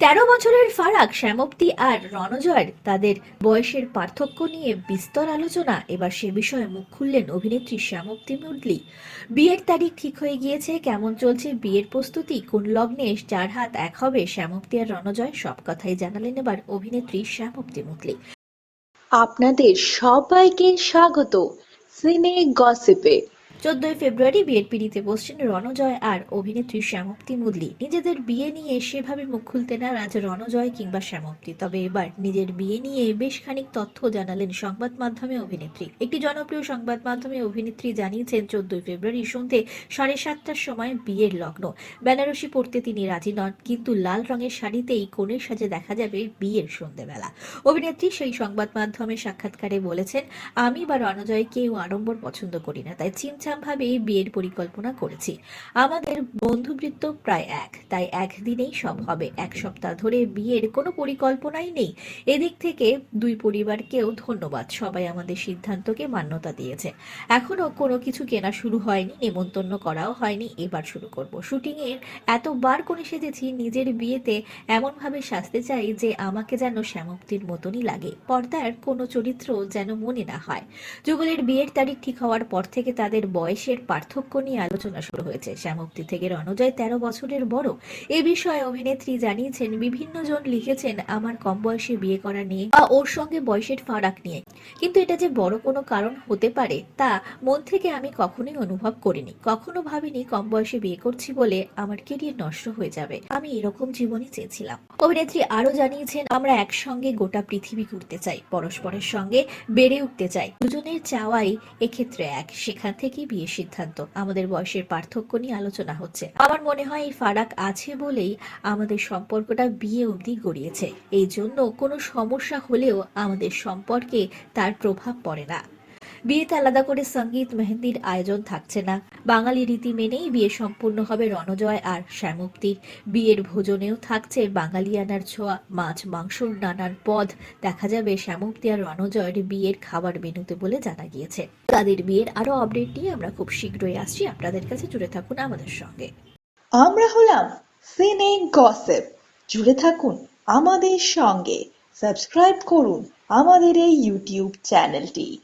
তেরো বছরের ফারাক শ্যামপ্তি আর রণজয়ের তাদের বয়সের পার্থক্য নিয়ে বিস্তর আলোচনা। এবার সে বিষয়ে মুখ খুললেন অভিনেত্রী শ্যামপ্তি মুদলি বিয়ের তারিখ ঠিক হয়ে গিয়েছে, কেমন চলছে বিয়ের প্রস্তুতি, কোন লগ্নে চার হাত এক হবে শ্যামপ্তি আর রণজয় সব কথাই জানালেন এবার অভিনেত্রী শ্যামপ্তি মুদলি আপনাদের সবাইকে স্বাগত। সিনে গসিপে। চোদ্দই ফেব্রুয়ারি বিয়ের পিড়িতে বসছেন রণজয় আর অভিনেত্রী শ্যামপ্তি মুদলি নিজেদের বিয়ে নিয়ে সেভাবে মুখ খুলতে নারাজ রণজয় কিংবা শ্যামপ্তি তবে এবার নিজের বিয়ে নিয়ে বেশ খানিক তথ্য জানালেন সংবাদ মাধ্যমে অভিনেত্রী। একটি জনপ্রিয় সংবাদ মাধ্যমে অভিনেত্রী জানিয়েছেন, চোদ্দই ফেব্রুয়ারি সন্ধে সাড়ে সাতটার সময় বিয়ের লগ্ন। বেনারসি পড়তে তিনি রাজি নন, কিন্তু লাল রঙের শাড়িতেই কনের সাজে দেখা যাবে বিয়ের সন্ধেবেলা। অভিনেত্রী সেই সংবাদ মাধ্যমে সাক্ষাৎকারে বলেছেন, আমি বা রণজয় কেউ আড়ম্বর পছন্দ করি না, তাই চিমচাম ভাবে বিয়ের পরিকল্পনা করেছি। আমাদের বন্ধুবৃত্ত প্রায় এক, তাই একদিনেই সব হবে এক সপ্তাহ ধরে বিয়ের কোনো পরিকল্পনাই নেই। এদিক থেকে দুই পরিবারকেও ধন্যবাদ। সবাই আমাদের সিদ্ধান্তকে মান্যতা দিয়েছে। এখনও কোনো কিছু কেনা শুরু হয়নি, নেমন্তন্ন করাও হয়নি। এবার শুরু করব। শুটিং এর এতবার করে সেজেছি, নিজের বিয়েতে এমনভাবে সাজতে চাই যে আমাকে যেন শ্যামক্তির মতনই লাগে। পর্দার কোনো চরিত্র যেন মনে না হয়। যুগলের বিয়ের তারিখ ঠিক হওয়ার পর থেকে তাদের বয়সের পার্থক্য নিয়ে আলোচনা শুরু হয়েছে। শ্যামক্তি থেকে রণজয় তেরো বছরের বড়। এ বিষয়ে অভিনেত্রী জানিয়েছেন বিভিন্ন জন লিখেছেন, আমার কম বয়সে বিয়ে করা নিয়ে বা ওর সঙ্গে বয়সের ফারাক নিয়ে। কিন্তু এটা যে বড় কোনো কারণ হতে পারে, তা মন থেকে আমি কখনোই অনুভব করিনি। কখনো ভাবিনি কম বয়সে বিয়ে করছি বলে আমার কেরিয়ার নষ্ট হয়ে যাবে। আমি এরকম জীবনই চেয়েছিলাম। অভিনেত্রী আরও জানিয়েছেন, আমরা একসঙ্গে গোটা পৃথিবী ঘুরতে চাই, পরস্পরের সঙ্গে বেড়ে উঠতে চাই। দুজনের চাওয়াই এক্ষেত্রে এক। সেখান থেকেই বিয়ের সিদ্ধান্ত। আমাদের বয়সের পার্থক্য নিয়ে আলোচনা হচ্ছে। আমার মনে হয় এই ফারাক আছে বলেই আমাদের সম্পর্কটা বিয়ে অবধি গড়িয়েছে। এই জন্য কোনো সমস্যা হলেও আমাদের সম্পর্কে তার প্রভাব পড়ে না। বিয়েতে আলাদা করে সংগীত, মেহেন্দির আয়োজন থাকছে না। বাঙালি রীতি মেনেই বিয়ে সম্পূর্ণ হবে রণজয় আর শ্যামক্তির বিয়ের ভোজনেও থাকছে বাঙালিয়ানার ছোঁয়া, মাছ মাংসর নানান পদ। দেখা যাবে শ্যামক্তি আর রণজয়ের বিয়ের খাবার মেনুতে বলে জানা গিয়েছে। তাদের বিয়ের আরও আপডেট নিয়ে আমরা খুব শীঘ্রই আসছি। আপনাদের কাছে জুড়ে থাকুন আমাদের সঙ্গে। আমরা হলাম সিনে গসেপ জুড়ে থাকুন আমাদের সঙ্গে। সাবস্ক্রাইব করুন আমাদের এই ইউটিউব চ্যানেলটি